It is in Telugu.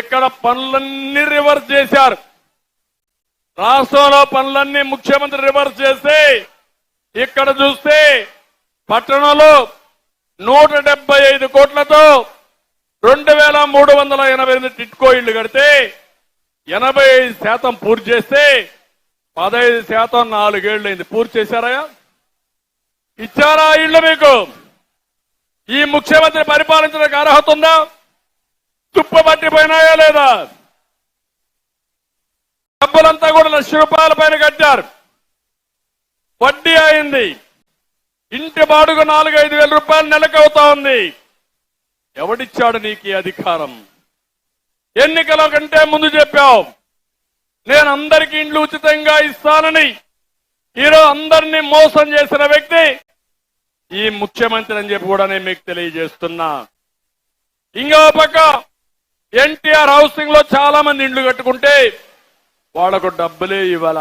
ఇక్కడ పనులన్నీ రివర్స్ చేశారు. రాష్ట్రంలో పనులన్నీ ముఖ్యమంత్రి రివర్స్ చేస్తే ఇక్కడ చూస్తే పట్టణంలో నూట డెబ్బై ఐదు కోట్లతో రెండు వేల మూడు వందల ఎనభై ఎనిమిది టిట్కో ఇళ్ళు కడితే ఎనభై ఐదు శాతం పూర్తి చేస్తే పదహైదు శాతం నాలుగేళ్ళైంది. పూర్తి చేశారా ఇచ్చారా ఇళ్ళు మీకు? ఈ ముఖ్యమంత్రి పరిపాలించడానికి అర్హత ఉందా? తుప్ప పట్టిపోయినాయా లేదా? డబ్బులంతా కూడా లక్ష రూపాయల పైన కట్టారు. వడ్డీ అయింది. ఇంటి బాడుగు నాలుగు ఐదు వేల రూపాయలు నెలకవుతా ఉంది. ఎవడిచ్చాడు నీకు అధికారం? ఎన్నికల కంటే ముందు చెప్పావు. నేను అందరికీ ఇండ్లు ఉచితంగా ఇస్తానని. ఈరోజు అందరినీ మోసం చేసిన వ్యక్తి ఈ ముఖ్యమంత్రి అని చెప్పి కూడా నేను మీకు తెలియజేస్తున్నా. ఇంకో పక్క హౌసింగ్లో చాలా మంది ఇండ్లు కట్టుకుంటే వాళ్ళకు డబ్బులే ఇవ్వాల?